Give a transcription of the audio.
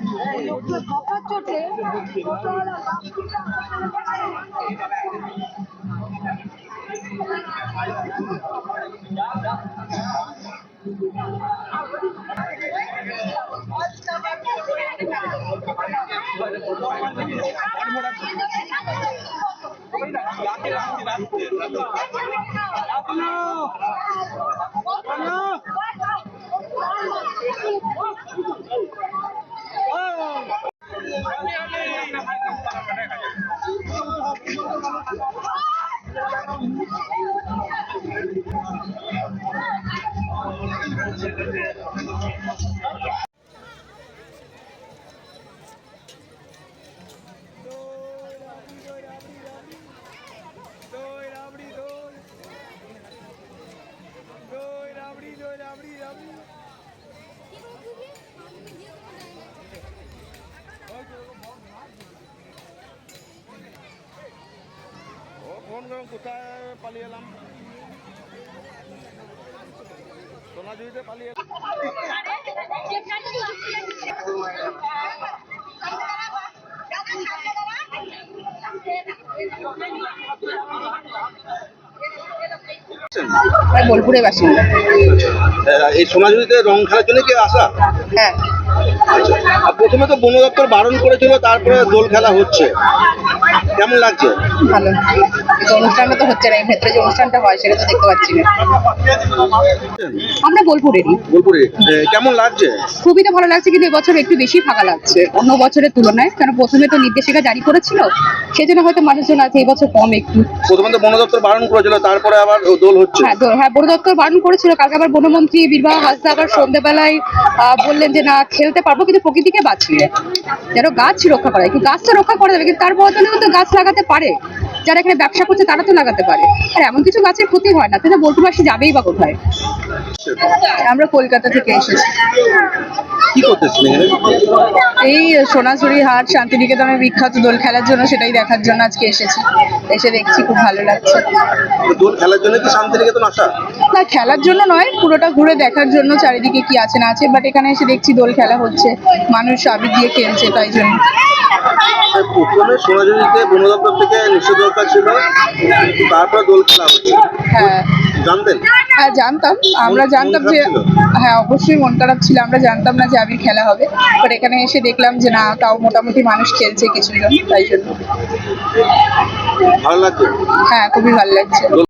দই রাবড়ি রাবড়ি ও ফোন করুন কোথায় পালিয়ে এলাম সোনাঝুড়িতে পালিয়ে বোলপুরে বাসিন্দা। এই সোনাঝুরিতে রং খেলার জন্য কি আসা? হ্যাঁ। আচ্ছা প্রথমে তো বন দপ্তর বারণ করেছিল তারপরে দোল খেলা হচ্ছে। কেমন লাগছে? ভালো। কিন্তু অনুষ্ঠানটা তো হচ্ছে না ভেতরে যে অনুষ্ঠানটা হয় সেটা তো দেখতে পাচ্ছি না। আমরা বোলপুরেরই। বোলপুরে। এ, কেমন লাগছে? খুবই তো ভালো লাগছে কিন্তু এবছর একটু বেশি ফাঁকা লাগছে। অন্য বছরের তুলনায় কারণ প্রথমে তো নির্দেশিকা জারি করেছিল সেজন্য হয়তো আছে এবছর কম একটু। প্রথমে তো বন দপ্তর বারণ করেছিল তারপরে আবার দোল হচ্ছে। হ্যাঁ তো- হ্যাঁ বন দপ্তর বারণ করেছিল কালকে আবার বনমন্ত্রী বীরবাহ হাসদা আবার সন্ধ্যেবেলায় আহ, বললেন যে না খেলতে পারব কিন্তু প্রকৃতিকে বাঁচিয়ে। যেন গাছ রক্ষা করা যায় কিন্তু গাছটা রক্ষা করা যাবে কিন্তু তার বদলেও তো গাছ লাগাতে পারে যারা এখানে ব্যবসা করছে তারা তো লাগাতে পারে। আর এমন কিছু গাছের ক্ষতি হয় না তাহলে বোলপুরবাসী যাবেই বা কোথায়? আমরা কলকাতা থেকে এসেছি। কি এই সোনাঝুরি হাট শান্তিনিকেতনের বিখ্যাত দোল খেলার জন্য সেটাই দেখার জন্য আজকে এসেছি। এসে দেখছি খুব ভালো লাগছে। দোল খেলার জন্য কি শান্তিনিকেতন আসা? না খেলার জন্য নয় পুরোটা ঘুরে দেখার জন্য চারিদিকে কি আছে না আছে বাট এখানে এসে দেখছি দোল খেলা হচ্ছে। মানুষ আবির দিয়ে খেলছে তাই জন্য। প্রথমে সোনাঝুরিতে বন দপ্তর থেকে নিষেধাজ্ঞা ছিল। তারপরে দোল খেলা হচ্ছে হ্যাঁ। জানতেন? হ্যাঁ জানতাম। আমরা জানতাম যে হ্যাঁ অবশ্যই মন খারাপ ছিল। আমরা জানতাম না যে আমি খেলা হবে। বাট এখানে এসে দেখলাম যে না তাও মোটামুটি মানুষ খেলছে কিছুজন তাই জন্য। ভালো লাগছে? হ্যাঁ খুবই ভালো লাগছে।